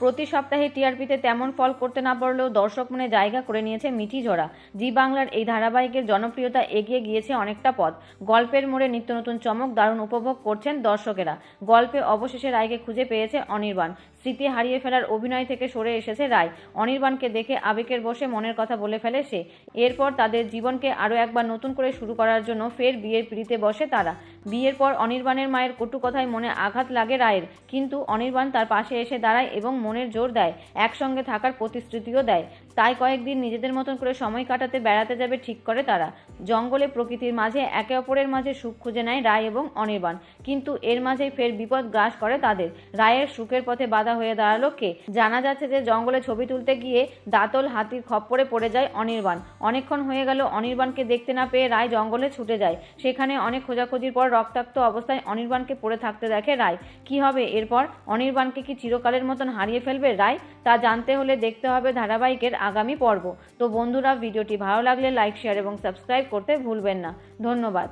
প্রতি সপ্তাহে টিআরপিতে তেমন ফল করতে না পারলেও দর্শক মনে জায়গা করে নিয়েছে মিঠি ঝরা জি বাংলার এই ধারাবাহিকের জনপ্রিয়তা এগিয়ে গিয়েছে অনেকটা পথ। গল্পের মোড়ে নিত্য নতুন চমক দারুণ উপভোগ করছেন দর্শকেরা। গল্পে অবশেষে রায়কে খুঁজে পেয়েছে অনির্বাণ। স্মৃতি হারিয়ে ফেলার অভিনয় থেকে সরে এসেছে রায়। অনির্বাণকে দেখে আবেগের বসে মনের কথা বলে ফেলে সে। এরপর তাদের জীবনকে আরও একবার নতুন করে শুরু করার জন্য ফের বিয়ের পিড়িতে বসে তারা। বিয়ের পর অনির্বাণের মায়ের কটু কথায় মনে আঘাত লাগে রায়ের। কিন্তু অনির্বাণ তার পাশে এসে দাঁড়ায় এবং মনের জোর দেয়, একসঙ্গে থাকার প্রতিশ্রুতিও দেয়। তাই কয়েকদিন নিজেদের মতন করে সময় কাটাতে বেড়াতে যাবে ঠিক করে তারা। জঙ্গলে প্রকৃতির মাঝে একে অপরের মাঝে সুখ খুঁজে নেয় রায় এবং অনির্বাণ। কিন্তু এর মাঝেই ফের বিপদ গ্রাস করে তাদের। রায়ের সুখের পথে বাধা হয়ে দাঁড়াল কে? জানা যাচ্ছে যে জঙ্গলে ছবি তুলতে গিয়ে দাঁতল হাতির খপ্পরে পড়ে যায় অনির্বাণ। অনেকক্ষণ হয়ে গেল অনির্বাণকে দেখতে না পেয়ে রায় জঙ্গলে ছুটে যায়। সেখানে অনেক খোঁজাখুঁজির পর রক্তাক্ত অবস্থায় অনির্বাণকে পড়ে থাকতে দেখে রায়। কি হবে? এরপর অনির্বাণকে কি চিরকালের মতন হারিয়ে ফেলবে রায়? তা জানতে হলে দেখতে হবে ধারাবাহিকের আগামী পর্ব। তো বন্ধুরা, ভিডিওটি ভালো লাগলে লাইক শেয়ার এবং সাবস্ক্রাইব করতে ভুলবেন না। ধন্যবাদ।